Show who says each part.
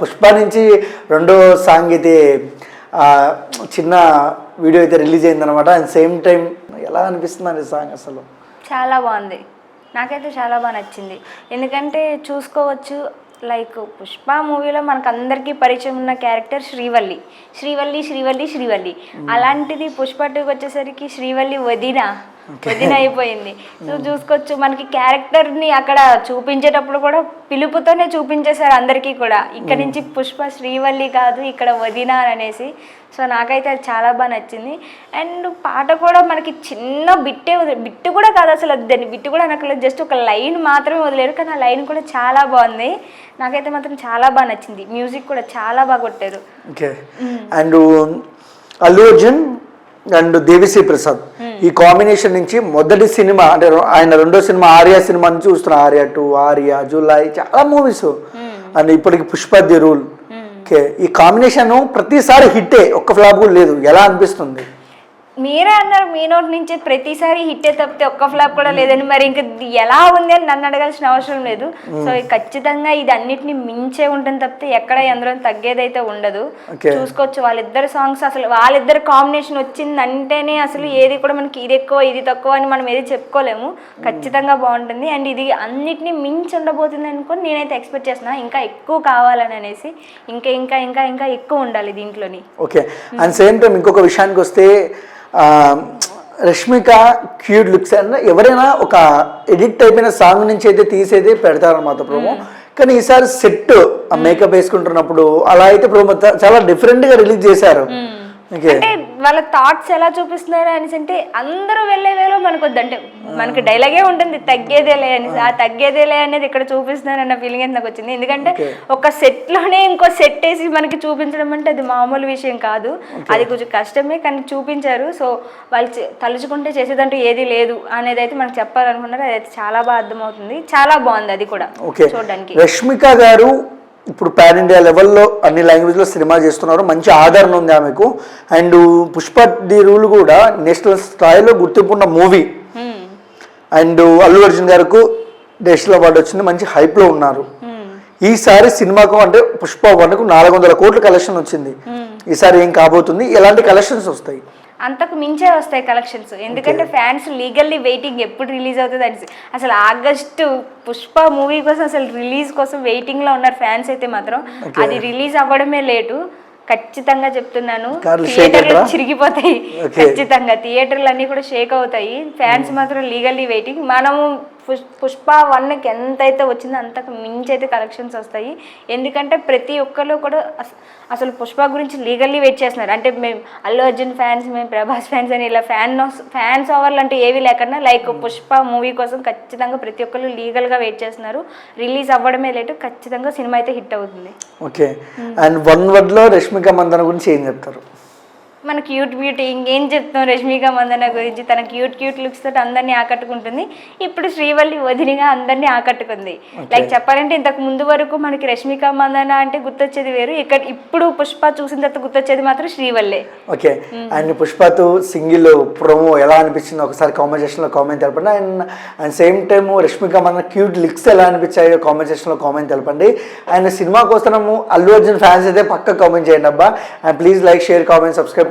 Speaker 1: పుష్ప నుంచి రెండో సాంగ్ అయితే చిన్న వీడియో అయితే రిలీజ్ అయిందనమాట అండ్ సేమ్ టైం ఎలా అనిపిస్తుంది అండి సాంగ్ అసలు?
Speaker 2: చాలా బాగుంది. నాకైతే చాలా బాగా నచ్చింది. ఎందుకంటే చూసుకోవచ్చు లైక్ పుష్ప మూవీలో మనకు అందరికీ పరిచయం ఉన్న క్యారెక్టర్ శ్రీవల్లి. శ్రీవల్లి శ్రీవల్లి శ్రీవల్లి. అలాంటిది పుష్ప టూకి వచ్చేసరికి శ్రీవల్లి వదిన వదిన అయిపోయింది. సో చూసుకోవచ్చు మనకి క్యారెక్టర్ని అక్కడ చూపించేటప్పుడు కూడా పిలుపుతోనే చూపించేశారు అందరికీ కూడా. ఇక్కడ నుంచి పుష్ప శ్రీవల్లి కాదు ఇక్కడ వదిన అని అనేసి. సో నాకైతే అది చాలా బాగా నచ్చింది. అండ్ పాట కూడా మనకి చిన్న బిట్టే వదిలే బిట్టు కూడా కాదు అసలు అది దాన్ని బిట్టు కూడా అనక్కర్లేదు. జస్ట్ ఒక లైన్ మాత్రమే వదిలేరు కానీ ఆ లైన్ కూడా చాలా బాగుంది. నాకైతే మాత్రం చాలా బాగా నచ్చింది. మ్యూజిక్ కూడా చాలా బాగా కొట్టారు.
Speaker 1: Okay. And Allu Arjun and Devi Sri Prasad. ఈ కాంబినేషన్ నుంచి మొదటి సినిమా అంటే ఆయన రెండో సినిమా ఆర్య సినిమా నుంచి చూస్తున్నా. ఆర్య టూ ఆర్య జూలై చాలా మూవీస్. అండ్ ఇప్పటికి పుష్ప ది రూల్ ఓకే. ఈ కాంబినేషన్ ప్రతిసారి హిట్టే. ఒక్క ఫ్లాప్ కూడా లేదు. ఎలా అనిపిస్తుంది?
Speaker 2: మీరే అన్నారు మీ నోటి నుంచి ప్రతిసారి హిట్టే తప్పితే ఒక్క ఫ్లాప్ కూడా లేదని మరి ఇంకా ఎలా ఉంది అని నన్ను అడగాల్సిన అవసరం లేదు. సో ఖచ్చితంగా ఇది అన్నిటిని మించే ఉంటుంది తప్పితే ఎక్కడ ఎందులో తగ్గేదైతే ఉండదు. చూసుకోవచ్చు వాళ్ళిద్దరు సాంగ్స్ అసలు వాళ్ళిద్దరు కాంబినేషన్ వచ్చిందంటేనే అసలు ఏది కూడా మనకి ఇది ఎక్కువ ఇది తక్కువ అని మనం ఏది చెప్పుకోలేము. ఖచ్చితంగా బాగుంటుంది. అండ్ ఇది అన్నిటిని మించి ఉండబోతుంది అనుకొని నేనైతే ఎక్స్పెక్ట్ చేస్తున్నా. ఇంకా ఎక్కువ కావాలని అనేసి ఇంకా ఇంకా ఇంకా ఇంకా ఎక్కువ ఉండాలి దీంట్లోని.
Speaker 1: ఓకే. అండ్ సేమ్ టైం ఇంకొక విషయానికి వస్తే రష్మిక క్యూట్ లుక్స్ అండ్ ఎవరైనా ఒక ఎడిట్ అయిపోయిన సాంగ్ నుంచి అయితే తీసేది పెడతారన్నమాట ప్రోమో. కానీ ఈసారి సెట్ మేకప్ వేసుకుంటున్నప్పుడు అలా అయితే ప్రోమో చాలా డిఫరెంట్గా రిలీజ్ చేశారు.
Speaker 2: అంటే వాళ్ళ థాట్స్ ఎలా చూపిస్తున్నారు అనేసి అంటే అందరూ వెళ్ళే వేలో మనకు వద్దు అంటే మనకి డైలాగే ఉంటుంది. తగ్గేదేలే అని ఆ తగ్గేదేలే అనేది ఇక్కడ చూపిస్తున్నారు అన్న ఫీలింగ్ అయితే నాకు వచ్చింది ఎందుకంటే ఒక సెట్లోనే ఇంకో సెట్ వేసి మనకి చూపించడం అంటే అది మామూలు విషయం కాదు. అది కొంచెం కష్టమే కానీ చూపించారు. సో వాళ్ళు తలుచుకుంటే చేసేదంటూ ఏది లేదు అనేది అయితే మనకు చెప్పాలనుకున్నారు. అది అయితే చాలా బాగా అర్థమవుతుంది. చాలా బాగుంది అది కూడా చూడడానికి.
Speaker 1: రష్మిక గారు ఇప్పుడు పాన్ ఇండియా లెవెల్లో అన్ని లాంగ్వేజ్లో సినిమా చేస్తున్నారు. మంచి ఆదరణ ఉంది ఆమెకు. అండ్ పుష్ప ది రూల్ కూడా నేషనల్ స్థాయిలో గుర్తింపున్న movie.
Speaker 2: Hmm.
Speaker 1: And Allu Arjun garu national award వచ్చింది. మంచి హైప్లో ఉన్నారు.
Speaker 2: హ్మ్.
Speaker 1: ఈసారి సినిమాకు అంటే పుష్ప వన్కు నాలుగు వందల కోట్ల కలెక్షన్ వచ్చింది. ఈసారి ఏం కాబోతుంది? ఎలాంటి కలెక్షన్స్ వస్తాయి?
Speaker 2: అంతకు మించే వస్తాయి కలెక్షన్స్. ఎందుకంటే ఫ్యాన్స్ లీగల్లీ వెయిటింగ్ ఎప్పుడు రిలీజ్ అవుతుంది అనేసి అసలు ఆగస్టు పుష్ప మూవీ కోసం అసలు రిలీజ్ కోసం వెయిటింగ్లో ఉన్నారు ఫ్యాన్స్ అయితే మాత్రం. అది రిలీజ్ అవ్వడమే లేటు. ఖచ్చితంగా చెప్తున్నాను. థియేటర్లు? చిరిగిపోతాయి. ఖచ్చితంగా. థియేటర్లు అన్ని కూడా షేక్ అవుతాయి. ఫ్యాన్స్ మాత్రం లీగల్లీ వెయిటింగ్. మనము పుష్ప వన్కి ఎంత అయితే వచ్చిందో అంతకు మించి అయితే కలెక్షన్స్ వస్తాయి. ఎందుకంటే ప్రతి ఒక్కరు కూడా అస- అసలు పుష్ప గురించి లీగల్లీ వెయిట్ చేస్తున్నారు. అంటే మేము అల్లు అర్జున్ ఫ్యాన్స్ మేము ప్రభాస్ ఫ్యాన్స్ అని ఇలా ఫ్యాన్ ఫ్యాన్స్ ఓవర్లు అంటే ఏవి లేకుండా లైక్ పుష్ప మూవీ కోసం ఖచ్చితంగా ప్రతి ఒక్కరు లీగల్గా వెయిట్ చేస్తున్నారు. రిలీజ్ అవ్వడమే లేటు ఖచ్చితంగా సినిమా అయితే హిట్ అవుతుంది.
Speaker 1: ఓకే. అండ్ వన్ వర్డ్లో రష్మిక మందన గురించి ఏం చెప్తారు?
Speaker 2: మన క్యూట్ బ్యూటీ ఇంకేం చెప్తాం రష్మిక మందన గురించి? తన క్యూట్ క్యూట్ లుక్స్ తోటి అందరినీ ఆకట్టుకుంటుంది. ఇప్పుడు శ్రీవల్లి వదినిగా అందరినీ ఆకట్టుకుంది. లైక్ చెప్పాలంటే ఇంతకు ముందు వరకు మనకి రష్మిక మందన అంటే గుర్తొచ్చేది వేరు. ఇక్కడ ఇప్పుడు పుష్ప చూసిన తర్వాత గుర్తొచ్చేది మాత్రం శ్రీవల్లే.
Speaker 1: ఓకే. అండ్ పుష్పతో సింగిల్ ప్రోమో ఎలా అనిపించిందో? ఒకసారి కామెంట్ సెక్షన్లో కామెంట్ తెలపండి. And and same time Rashmika మన క్యూట్ లిక్స్ ఎలా అనిపించాయో కామెంట్ సెక్షన్లో కామెంట్ తెలపండి. అండ్ సినిమా కోసము అల్లు అర్జున్ ఫ్యాన్స్ అయితే పక్క కామెంట్ చేయండి అబ్బా. And please like share comment subscribe